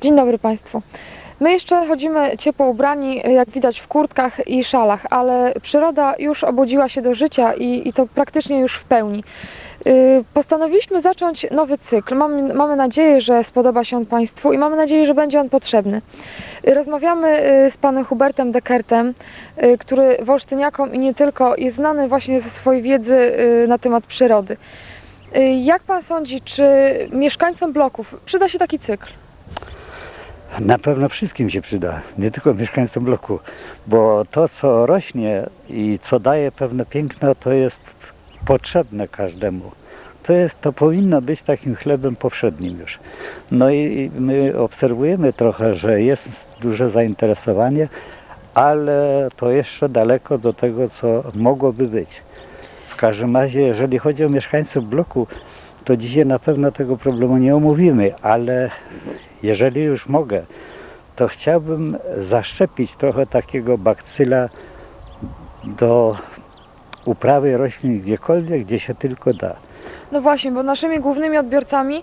Dzień dobry Państwu. My jeszcze chodzimy ciepło ubrani, jak widać w kurtkach i szalach, ale przyroda już obudziła się do życia i, i to praktycznie już w pełni. Yy, Postanowiliśmy zacząć nowy cykl. Mamy, mamy nadzieję, że spodoba się on Państwu i mamy nadzieję, że będzie on potrzebny. Rozmawiamy yy, z panem Hubertem Dekertem, yy, który wolsztyniakom i nie tylko jest znany właśnie ze swojej wiedzy na temat przyrody. Jak pan sądzi, czy mieszkańcom bloków przyda się taki cykl? Na pewno wszystkim się przyda, nie tylko mieszkańcom bloku, bo to, co rośnie i co daje pewne piękno, to jest potrzebne każdemu. To, jest, to powinno być takim chlebem powszednim już. No i my obserwujemy trochę, że jest duże zainteresowanie, ale to jeszcze daleko do tego, co mogłoby być. W każdym razie, jeżeli chodzi o mieszkańców bloku, to dzisiaj na pewno tego problemu nie omówimy, ale jeżeli już mogę, to chciałbym zaszczepić trochę takiego bakcyla do uprawy roślin gdziekolwiek, gdzie się tylko da. No właśnie, bo naszymi głównymi odbiorcami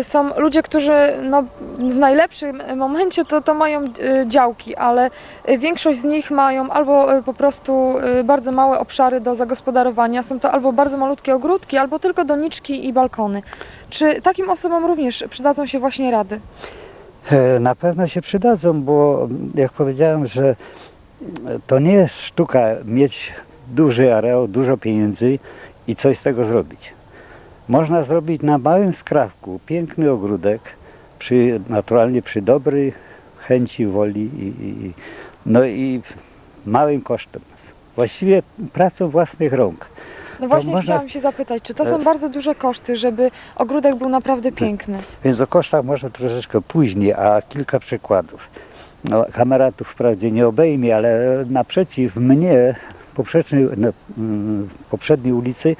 y, są ludzie, którzy no, w najlepszym momencie to, to mają y, działki, ale y, większość z nich mają albo po prostu bardzo małe obszary do zagospodarowania, są to albo bardzo malutkie ogródki, albo tylko doniczki i balkony. Czy takim osobom również przydadzą się właśnie rady? E, Na pewno się przydadzą, bo jak powiedziałem, że to nie jest sztuka mieć duży areał, dużo pieniędzy i coś z tego zrobić. Można zrobić na małym skrawku piękny ogródek, przy, naturalnie przy dobrej chęci, woli i, i, no i małym kosztem. Właściwie pracą własnych rąk. No właśnie można- chciałam się zapytać, czy to są bardzo duże koszty, żeby ogródek był naprawdę piękny? Więc o kosztach może troszeczkę później, a kilka przykładów. No, kamera tu wprawdzie nie obejmie, ale naprzeciw mnie, poprzecznej, poprzedniej ulicy,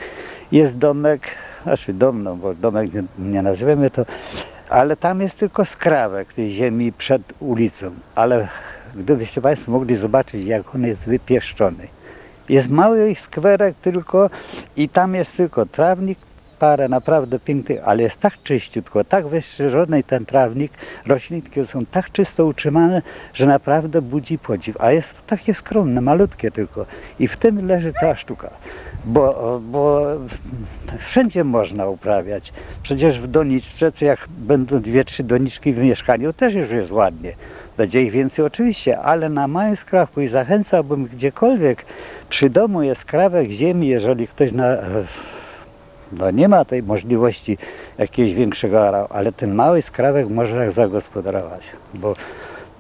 jest domek, znaczy dom, no bo domek nie, nie to, ale tam jest tylko skrawek tej ziemi przed ulicą. Ale gdybyście Państwo mogli zobaczyć, jak on jest wypieszczony. Jest mały skwerek tylko i tam jest tylko trawnik, parę naprawdę pięknych, ale jest tak czyściutko, tak wystrzyżony ten trawnik, roślinki są tak czysto utrzymane, że naprawdę budzi podziw. A jest takie skromne, malutkie tylko. I w tym leży cała sztuka. Bo, bo wszędzie można uprawiać. Przecież w doniczce, co jak będą dwie, trzy doniczki w mieszkaniu, też już jest ładnie. Będzie ich więcej oczywiście, ale na małym skrawku i zachęcałbym gdziekolwiek przy domu jest skrawek ziemi, jeżeli ktoś na, no nie ma tej możliwości jakiegoś większego areału, ale ten mały skrawek może zagospodarować, bo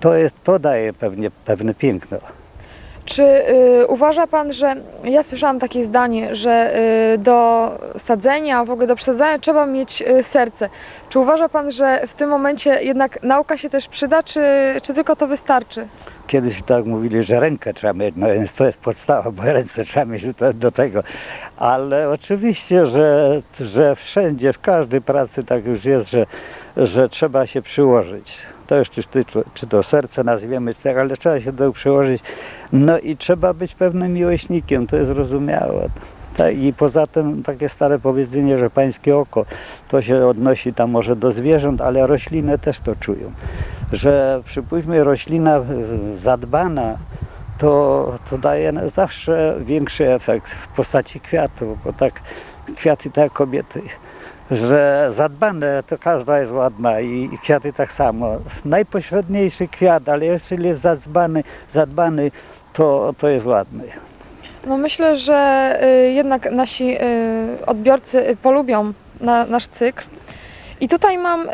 to, jest, to daje pewnie pewne piękno. Czy y, uważa Pan, że ja słyszałam takie zdanie, że y, do sadzenia, w ogóle do przesadzania trzeba mieć y, serce. Czy uważa Pan, że w tym momencie jednak nauka się też przyda, czy, czy tylko to wystarczy? Kiedyś tak mówili, że rękę trzeba mieć, no więc to jest podstawa, bo ręce trzeba mieć do, tego. Ale oczywiście, że, że wszędzie, w każdej pracy tak już jest, że, że trzeba się przyłożyć. To już czy, czy, czy to serce nazwiemy, tak, ale trzeba się do tego przyłożyć. No i trzeba być pewnym miłośnikiem, to jest zrozumiałe. Tak, I poza tym takie stare powiedzenie, że pańskie oko, to się odnosi tam może do zwierząt, ale rośliny też to czują. Że przypuśćmy roślina y, zadbana, to, to daje zawsze większy efekt w postaci kwiatów, bo tak kwiaty tak kobiety, że zadbane to każda jest ładna i, i kwiaty tak samo. Najpośredniejszy kwiat, ale jeżeli jest zadbany, zadbany to, to jest ładny. No myślę, że y, jednak nasi y, odbiorcy polubią na, nasz cykl. I tutaj mam y,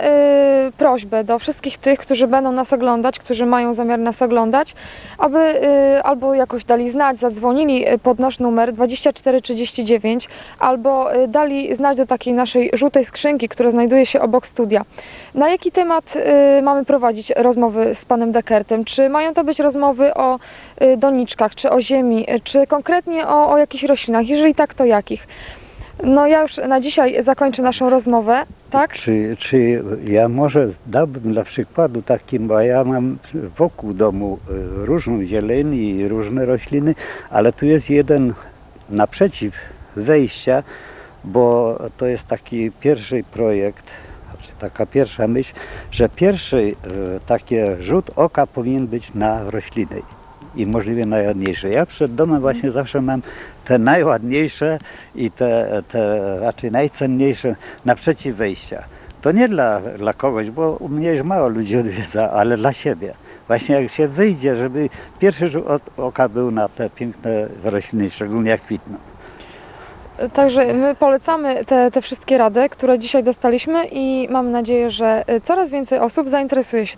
prośbę do wszystkich tych, którzy będą nas oglądać, którzy mają zamiar nas oglądać, aby y, albo jakoś dali znać, zadzwonili y, pod nasz numer 2439, albo y, dali znać do takiej naszej żółtej skrzynki, która znajduje się obok studia. Na jaki temat y, mamy prowadzić rozmowy z panem Dekertem? Czy mają to być rozmowy o y, doniczkach, czy o ziemi, y, czy konkretnie o, o jakichś roślinach? Jeżeli tak, to jakich? No ja już na dzisiaj zakończę naszą rozmowę, tak? Czy, czy ja może dałbym dla przykładu takim, bo ja mam wokół domu y, różną zieleń i różne rośliny, ale tu jest jeden naprzeciw wejścia, bo to jest taki pierwszy projekt Znaczy, taka pierwsza myśl, że pierwszy e, takie rzut oka powinien być na rośliny i możliwie najładniejsze. Ja przed domem właśnie zawsze mam te najładniejsze i te, te raczej najcenniejsze naprzeciw wejścia. To nie dla, dla kogoś, bo u mnie już mało ludzi odwiedza, ale dla siebie. Właśnie jak się wyjdzie, żeby pierwszy rzut oka był na te piękne rośliny, szczególnie jak kwitną. Także my polecamy te, te wszystkie rady, które dzisiaj dostaliśmy i mam nadzieję, że coraz więcej osób zainteresuje się